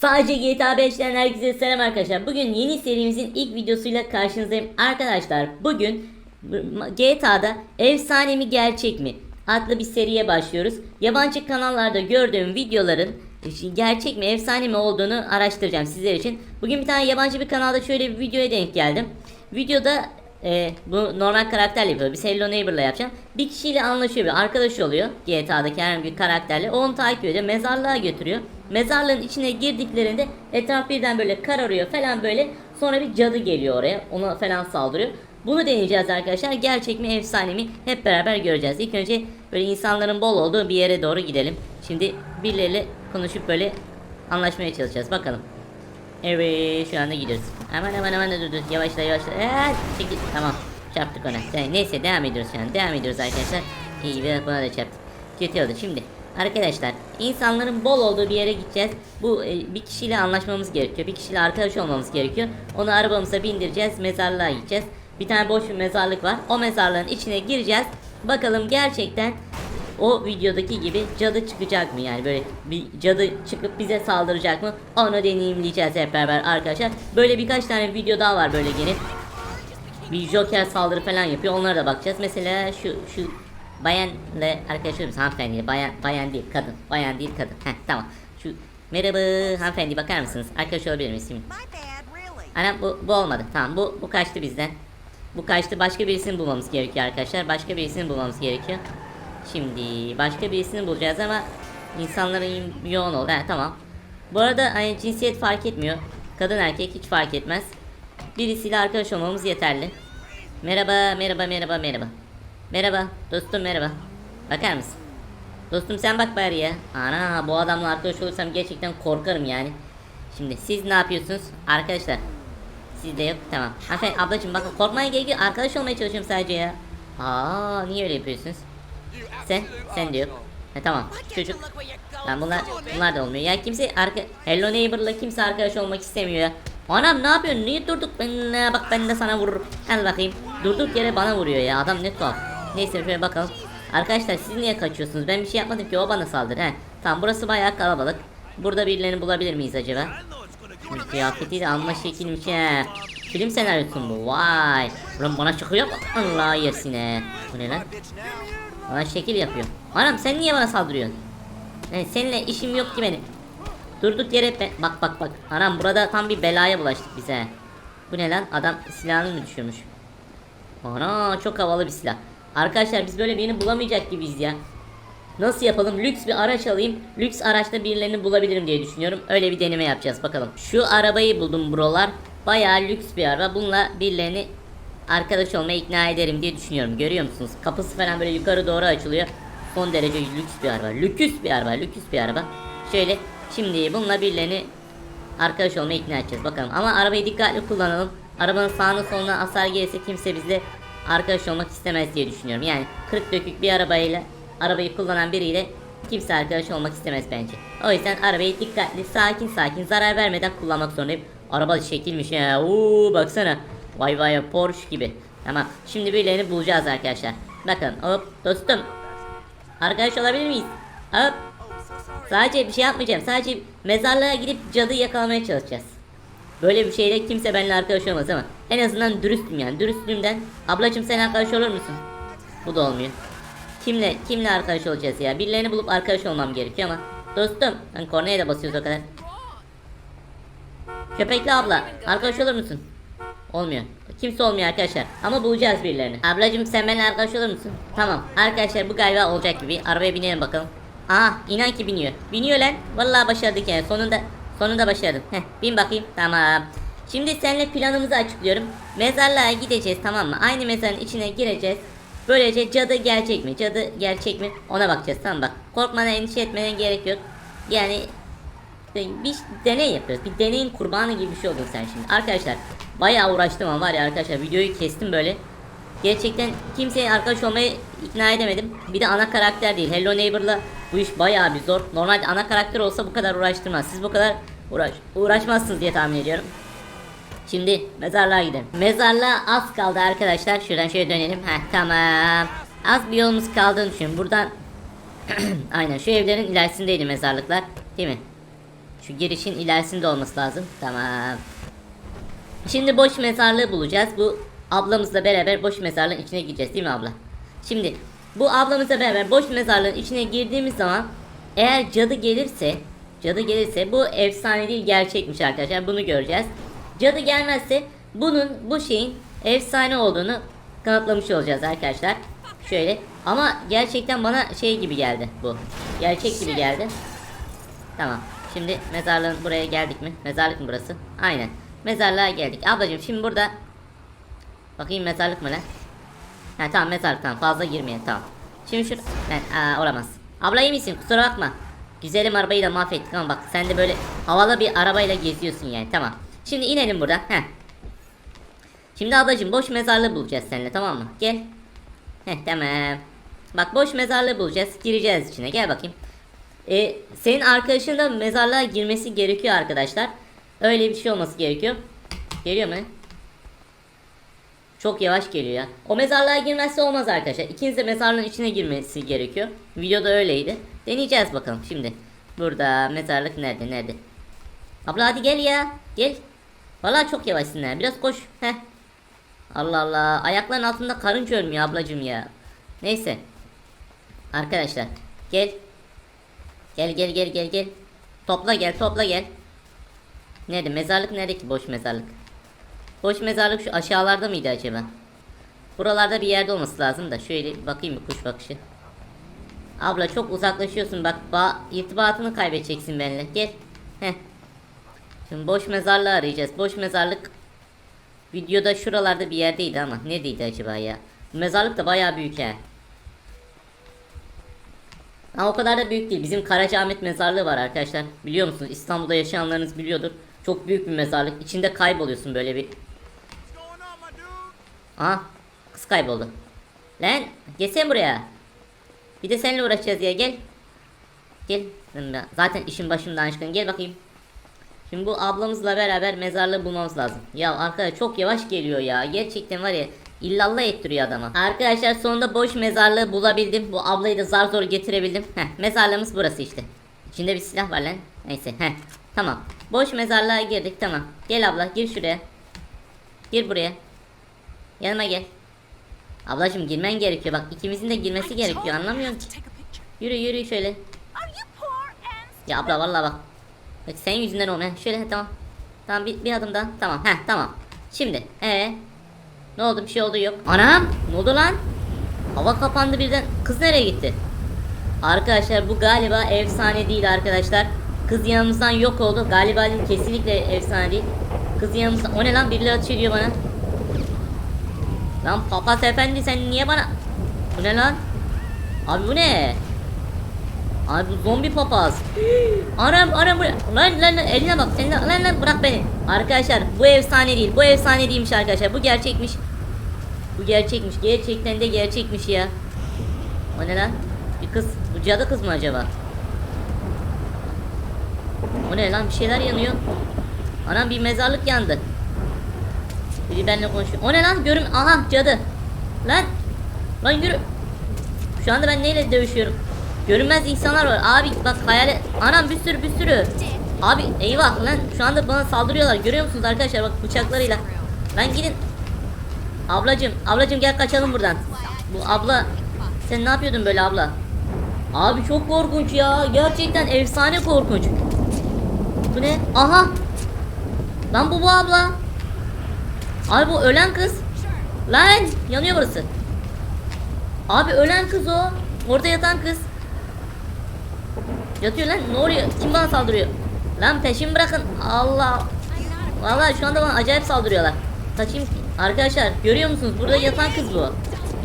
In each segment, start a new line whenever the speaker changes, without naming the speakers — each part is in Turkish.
Sadece GTA 5'ten herkese selam arkadaşlar. Bugün yeni serimizin ilk videosuyla karşınızdayım. Arkadaşlar bugün GTA'da efsane mi gerçek mi adlı bir seriye başlıyoruz. Yabancı kanallarda gördüğüm videoların gerçek mi efsane mi olduğunu araştıracağım sizler için. Bugün bir tane yabancı bir kanalda şöyle bir videoya denk geldim. Videoda e, bu normal karakterle yapıyor. Biz Hello Neighbor'la yapacağım. Bir kişiyle anlaşıyor bir arkadaş oluyor. GTA'daki herhangi bir karakterle. Onu takip ediyor. Mezarlığa götürüyor. Mezarlığın içine girdiklerinde etraf birden böyle kararıyor falan böyle. Sonra bir cadı geliyor oraya. Ona falan saldırıyor. Bunu deneyeceğiz arkadaşlar. Gerçek mi efsane mi hep beraber göreceğiz. İlk önce böyle insanların bol olduğu bir yere doğru gidelim. Şimdi birileriyle konuşup böyle anlaşmaya çalışacağız. Bakalım. Evet şu anda gidiyoruz. Aman aman aman dur dur yavaşla yavaşla. Evet çekil tamam çarptık ona. Neyse devam ediyoruz şu an devam ediyoruz arkadaşlar. İyi bir buna da çarptık. Kötü oldu şimdi. Arkadaşlar insanların bol olduğu bir yere gideceğiz. Bu e, bir kişiyle anlaşmamız gerekiyor. Bir kişiyle arkadaş olmamız gerekiyor. Onu arabamıza bindireceğiz. Mezarlığa gideceğiz. Bir tane boş bir mezarlık var. O mezarlığın içine gireceğiz. Bakalım gerçekten o videodaki gibi cadı çıkacak mı yani böyle bir cadı çıkıp bize saldıracak mı onu deneyimleyeceğiz hep beraber arkadaşlar böyle birkaç tane video daha var böyle gelip bir joker saldırı falan yapıyor onlara da bakacağız mesela şu şu bayanla arkadaşlarımız hanımefendi bayan bayan değil kadın bayan değil kadın Heh, tamam şu merhaba hanımefendi bakar mısınız arkadaş olabilir
bad, really.
Anam bu, bu olmadı tamam bu bu kaçtı bizden bu kaçtı başka birisini bulmamız gerekiyor arkadaşlar başka birisini bulmamız gerekiyor Şimdi başka birisini bulacağız ama insanların yoğun oldu. Ha, tamam. Bu arada hani cinsiyet fark etmiyor. Kadın erkek hiç fark etmez. Birisiyle arkadaş olmamız yeterli. Merhaba, merhaba, merhaba, merhaba. Merhaba, dostum merhaba. Bakar mısın? Dostum sen bak bari ya. Ana bu adamla arkadaş olursam gerçekten korkarım yani. Şimdi siz ne yapıyorsunuz? Arkadaşlar. Sizde yok tamam. Hanımefendi ablacığım bakın korkmaya gerek yok. Arkadaş olmaya çalışıyorum sadece ya. Aa niye öyle yapıyorsunuz? Sen, sen de yok. Ha, tamam. Çocuk. Lan bunlar, bunlar da olmuyor. Ya kimse arka, Hello Neighbor'la kimse arkadaş olmak istemiyor ya. Anam ne yapıyorsun? Niye durduk? Ben, bak ben de sana vururum. Al bakayım. Durduk yere bana vuruyor ya. Adam ne tuhaf. Neyse şöyle bakalım. Arkadaşlar siz niye kaçıyorsunuz? Ben bir şey yapmadım ki o bana saldırdı. He. Tamam burası bayağı kalabalık. Burada birilerini bulabilir miyiz acaba? Şimdi Kıyafeti de alma şekilmiş he. Film senaryosu mu? Vay. Ulan bana çıkıyor mu? Allah yersin he. Bu ne lan? Bana şekil yapıyor. Anam sen niye bana saldırıyorsun? Yani seninle işim yok ki benim. Durduk yere be- bak bak bak. Anam burada tam bir belaya bulaştık bize. Bu ne lan? Adam silahını mı düşürmüş? Ana çok havalı bir silah. Arkadaşlar biz böyle birini bulamayacak gibiyiz ya. Nasıl yapalım? Lüks bir araç alayım. Lüks araçta birilerini bulabilirim diye düşünüyorum. Öyle bir deneme yapacağız bakalım. Şu arabayı buldum brolar. Bayağı lüks bir araba. Bununla birilerini arkadaş olmaya ikna ederim diye düşünüyorum. Görüyor musunuz? Kapısı falan böyle yukarı doğru açılıyor. Son derece lüks bir araba. Lüküs bir araba. Lüküs bir araba. Şöyle şimdi bununla birilerini arkadaş olmaya ikna edeceğiz bakalım. Ama arabayı dikkatli kullanalım. Arabanın sağına soluna hasar gelirse kimse bizle arkadaş olmak istemez diye düşünüyorum. Yani kırık dökük bir arabayla arabayı kullanan biriyle kimse arkadaş olmak istemez bence. O yüzden arabayı dikkatli, sakin sakin, zarar vermeden kullanmak zorundayım. Araba şekilmiş ya. Oo baksana. Vay vay Porsche gibi. Tamam. Şimdi birilerini bulacağız arkadaşlar. Bakın hop dostum. Arkadaş olabilir miyiz? Hop. Sadece bir şey yapmayacağım. Sadece mezarlığa gidip cadı yakalamaya çalışacağız. Böyle bir şeyle kimse benimle arkadaş olmaz ama en azından dürüstüm yani. Dürüstlüğümden ablacım sen arkadaş olur musun? Bu da olmuyor. Kimle kimle arkadaş olacağız ya? Birilerini bulup arkadaş olmam gerekiyor ama dostum ben kornaya da basıyoruz o kadar. Köpekli abla arkadaş olur musun? Olmuyor. Kimse olmuyor arkadaşlar. Ama bulacağız birilerini. Ablacım sen benimle arkadaş olur musun? Tamam. Arkadaşlar bu galiba olacak gibi. Arabaya binelim bakalım. Aha inan ki biniyor. Biniyor lan. Vallahi başardık yani. Sonunda sonunda başardım. Heh bin bakayım. Tamam. Şimdi seninle planımızı açıklıyorum. Mezarlığa gideceğiz tamam mı? Aynı mezarın içine gireceğiz. Böylece cadı gerçek mi? Cadı gerçek mi? Ona bakacağız tamam bak. Korkmana endişe etmene gerek yok. Yani bir deney yapıyoruz. Bir deneyin kurbanı gibi bir şey oldun sen şimdi. Arkadaşlar bayağı uğraştım ama var ya arkadaşlar videoyu kestim böyle. Gerçekten kimseye arkadaş olmaya ikna edemedim. Bir de ana karakter değil. Hello Neighbor'la bu iş bayağı bir zor. Normalde ana karakter olsa bu kadar uğraştırmaz. Siz bu kadar uğraş uğraşmazsınız diye tahmin ediyorum. Şimdi mezarlığa gidelim. Mezarlığa az kaldı arkadaşlar. Şuradan şöyle dönelim. Heh tamam. Az bir yolumuz kaldığını düşünüyorum. Buradan Aynen şu evlerin ilerisindeydi mezarlıklar. Değil mi? Şu girişin ilerisinde olması lazım. Tamam. Şimdi boş mezarlığı bulacağız. Bu ablamızla beraber boş mezarlığın içine gireceğiz değil mi abla? Şimdi bu ablamızla beraber boş mezarlığın içine girdiğimiz zaman eğer cadı gelirse cadı gelirse bu efsane değil gerçekmiş arkadaşlar bunu göreceğiz. Cadı gelmezse bunun bu şeyin efsane olduğunu kanıtlamış olacağız arkadaşlar. Şöyle ama gerçekten bana şey gibi geldi bu. Gerçek gibi geldi. Tamam. Şimdi mezarlığın buraya geldik mi? Mezarlık mı burası? Aynen. Mezarlığa geldik. Ablacığım şimdi burada Bakayım mezarlık mı lan? Ha tamam mezarlık tamam fazla girmeyin tamam. Şimdi şu ben aa, olamaz. Abla iyi misin? Kusura bakma. Güzelim arabayı da mahvettik ama bak sen de böyle havalı bir arabayla geziyorsun yani tamam. Şimdi inelim buradan. Heh. Şimdi ablacığım boş mezarlığı bulacağız seninle tamam mı? Gel. Heh tamam. Bak boş mezarlığı bulacağız. Gireceğiz içine. Gel bakayım. Ee, senin arkadaşın da mezarlığa girmesi gerekiyor arkadaşlar. Öyle bir şey olması gerekiyor. Geliyor mu? Çok yavaş geliyor ya. O mezarlığa girmezse olmaz arkadaşlar. İkiniz de mezarlığın içine girmesi gerekiyor. Videoda öyleydi. Deneyeceğiz bakalım şimdi. Burada mezarlık nerede nerede? Abla hadi gel ya. Gel. Vallahi çok yavaşsın ha. Biraz koş. Heh. Allah Allah. Ayakların altında karınca ölmüyor ablacım ya. Neyse. Arkadaşlar. Gel. Gel gel gel gel gel. Topla gel topla gel. Nerede? Mezarlık nerede ki? Boş mezarlık. Boş mezarlık şu aşağılarda mıydı acaba? Buralarda bir yerde olması lazım da şöyle bir bakayım bir kuş bakışı. Abla çok uzaklaşıyorsun bak ba irtibatını kaybedeceksin benimle. Gel. Heh. Şimdi boş mezarlığı arayacağız. Boş mezarlık videoda şuralarda bir yerdeydi ama neredeydi acaba ya? Mezarlık da bayağı büyük he. Ha o kadar da büyük değil. Bizim Karacaahmet mezarlığı var arkadaşlar. Biliyor musunuz? İstanbul'da yaşayanlarınız biliyordur. Çok büyük bir mezarlık. İçinde kayboluyorsun böyle bir. Aha kız kayboldu. Lan gelsene buraya. Bir de seninle uğraşacağız ya gel. Gel. Zaten işin başımdan aşkın gel bakayım. Şimdi bu ablamızla beraber mezarlığı bulmamız lazım. Ya arkadaş çok yavaş geliyor ya. Gerçekten var ya illallah ettiriyor adama. Arkadaşlar sonunda boş mezarlığı bulabildim. Bu ablayı da zar zor getirebildim. Heh mezarlığımız burası işte. İçinde bir silah var lan. Neyse heh. Tamam. Boş mezarlığa girdik tamam. Gel abla gir şuraya. Gir buraya. Yanıma gel. Ablacığım girmen gerekiyor bak ikimizin de girmesi gerekiyor anlamıyorum ki. Yürü yürü şöyle. Ya abla vallahi bak. Bak senin yüzünden olmuyor. Şöyle tamam. Tamam bir, bir adım daha. Tamam. Heh tamam. Şimdi ee ne oldu bir şey oldu yok. Anam ne oldu lan? Hava kapandı birden. Kız nereye gitti? Arkadaşlar bu galiba efsane değil arkadaşlar. Kız yanımızdan yok oldu. Galiba kesinlikle efsane değil. Kız yanımızdan. O ne lan birileri ateş ediyor bana. Lan papaz efendi sen niye bana? Bu ne lan? Abi bu ne? Abi bu zombi papaz. Anam anam bu ne? Lan lan lan eline bak sen lan lan bırak beni. Arkadaşlar bu efsane değil. Bu efsane değilmiş arkadaşlar. Bu gerçekmiş. Bu gerçekmiş. Gerçekten de gerçekmiş ya. O ne lan? Bir kız. Bu cadı kız mı acaba? O ne lan? Bir şeyler yanıyor. Anam bir mezarlık yandı. Biri benimle konuşuyor. O ne lan? Görüm. Aha cadı. Lan. Lan yürü. Şu anda ben neyle dövüşüyorum? Görünmez insanlar var. Abi bak hayale. Anam bir sürü bir sürü. Abi eyvah lan. Şu anda bana saldırıyorlar. Görüyor musunuz arkadaşlar? Bak bıçaklarıyla. Lan gidin. Ablacım. Ablacım gel kaçalım buradan. Bu abla. Sen ne yapıyordun böyle abla? Abi çok korkunç ya. Gerçekten efsane korkunç. Bu ne? Aha. Lan bu bu abla. Abi bu ölen kız. Lan yanıyor burası. Abi ölen kız o. Orada yatan kız. Yatıyor lan ne oluyor? Kim bana saldırıyor? Lan peşimi bırakın. Allah. Vallahi şu anda bana acayip saldırıyorlar. Kaçayım. Arkadaşlar görüyor musunuz? Burada yatan kız bu.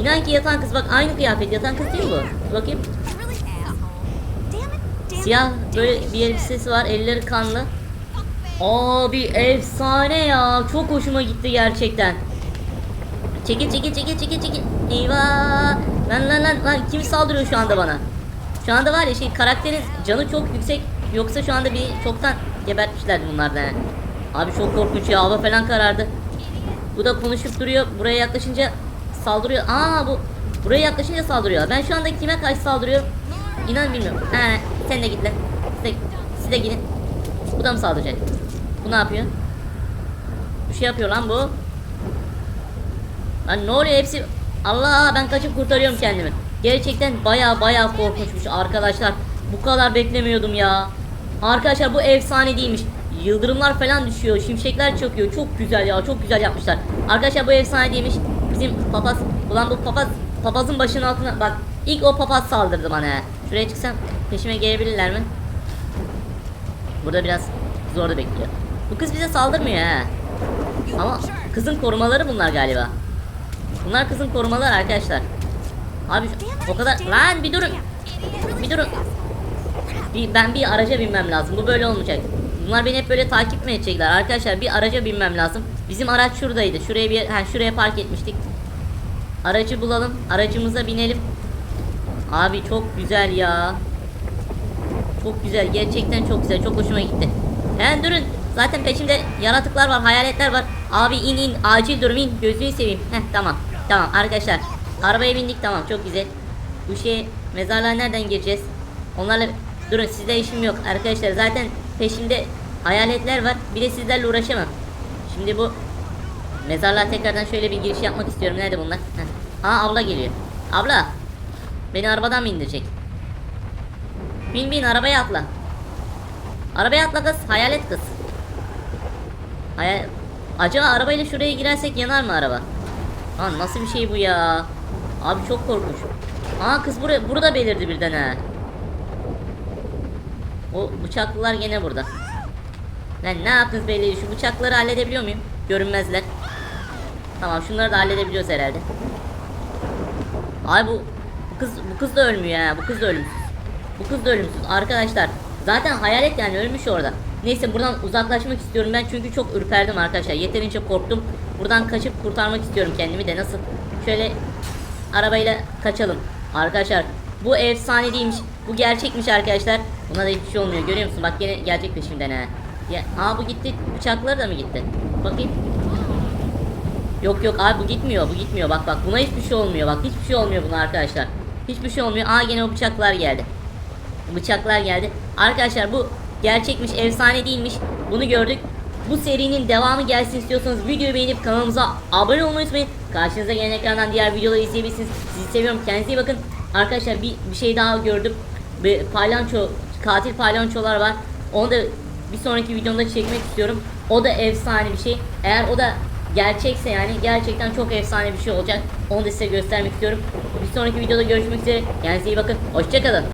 İnan ki yatan kız. Bak aynı kıyafet. Yatan kız değil bu? Bakayım. Siyah böyle bir elbisesi var. Elleri kanlı. Abi efsane ya. Çok hoşuma gitti gerçekten. Çekil çekil çekil çekil çekil. Eyvah. Lan lan lan lan kim saldırıyor şu anda bana? Şu anda var ya şey karakterin canı çok yüksek. Yoksa şu anda bir çoktan gebertmişlerdi bunlardan. yani. Abi çok korkunç ya hava falan karardı. Bu da konuşup duruyor. Buraya yaklaşınca saldırıyor. Aa bu buraya yaklaşınca saldırıyor. Ben şu anda kime karşı saldırıyorum? İnan bilmiyorum. He sen de git lan. Siz de, siz de gidin. Bu da mı saldıracak? Ne yapıyor? Bir şey yapıyor lan bu. Lan ne oluyor hepsi? Allah ben kaçıp kurtarıyorum kendimi. Gerçekten baya baya korkunçmuş arkadaşlar. Bu kadar beklemiyordum ya. Arkadaşlar bu efsane değilmiş. Yıldırımlar falan düşüyor, şimşekler çakıyor. Çok güzel ya, çok güzel yapmışlar. Arkadaşlar bu efsane değilmiş. Bizim papaz, ulan bu papaz, papazın başının altına bak. ilk o papaz saldırdı bana. Şuraya çıksam peşime gelebilirler mi? Burada biraz zor da bekliyor. Bu kız bize saldırmıyor ha. Ama kızın korumaları bunlar galiba. Bunlar kızın korumaları arkadaşlar. Abi o kadar lan bir durun. Bir durun. Bir, ben bir araca binmem lazım. Bu böyle olmayacak. Bunlar beni hep böyle takip mi edecekler? Arkadaşlar bir araca binmem lazım. Bizim araç şuradaydı. Şuraya bir ha, şuraya park etmiştik. Aracı bulalım. Aracımıza binelim. Abi çok güzel ya. Çok güzel. Gerçekten çok güzel. Çok hoşuma gitti. Hemen durun. Zaten peşimde yaratıklar var, hayaletler var. Abi in in. Acil durum in. Gözünü seveyim. Heh tamam. Tamam arkadaşlar. Arabaya bindik tamam. Çok güzel. Bu şey mezarlığa nereden gireceğiz? Onlarla durun sizde işim yok arkadaşlar. Zaten peşimde hayaletler var. Bir de sizlerle uğraşamam. Şimdi bu mezarlığa tekrardan şöyle bir giriş yapmak istiyorum. Nerede bunlar? Heh. Aa abla geliyor. Abla. Beni arabadan mı indirecek? Bin bin arabaya atla. Arabaya atla kız. Hayalet kız. Hayal... Acaba arabayla şuraya girersek yanar mı araba? Aa nasıl bir şey bu ya? Abi çok korkunç. Aa kız buraya burada belirdi birden ha. O bıçaklılar gene burada. Lan ne yaptınız belli şu bıçakları halledebiliyor muyum? Görünmezler. Tamam şunları da halledebiliyoruz herhalde. Ay bu, bu kız bu kız da ölmüyor ha. Bu kız da ölümsüz. Bu kız da ölümsüz arkadaşlar. Zaten hayalet yani ölmüş orada. Neyse buradan uzaklaşmak istiyorum ben çünkü çok ürperdim arkadaşlar. Yeterince korktum. Buradan kaçıp kurtarmak istiyorum kendimi de nasıl? Şöyle arabayla kaçalım. Arkadaşlar bu efsane değilmiş. Bu gerçekmiş arkadaşlar. Buna da hiçbir şey olmuyor. Görüyor musun? Bak gene gelecek peşimden ha. Ya, aa bu gitti. Bıçakları da mı gitti? Bakayım. Yok yok abi bu gitmiyor. Bu gitmiyor. Bak bak buna hiçbir şey olmuyor. Bak hiçbir şey olmuyor buna arkadaşlar. Hiçbir şey olmuyor. Aa gene o bıçaklar geldi. Bıçaklar geldi. Arkadaşlar bu gerçekmiş, efsane değilmiş. Bunu gördük. Bu serinin devamı gelsin istiyorsanız videoyu beğenip kanalımıza abone olmayı unutmayın. Karşınıza gelen ekrandan diğer videoları izleyebilirsiniz. Sizi seviyorum. Kendinize iyi bakın. Arkadaşlar bir, bir şey daha gördüm. Bir paylanço, katil paylançolar var. Onu da bir sonraki videomda çekmek istiyorum. O da efsane bir şey. Eğer o da gerçekse yani gerçekten çok efsane bir şey olacak. Onu da size göstermek istiyorum. Bir sonraki videoda görüşmek üzere. Kendinize iyi bakın. Hoşçakalın.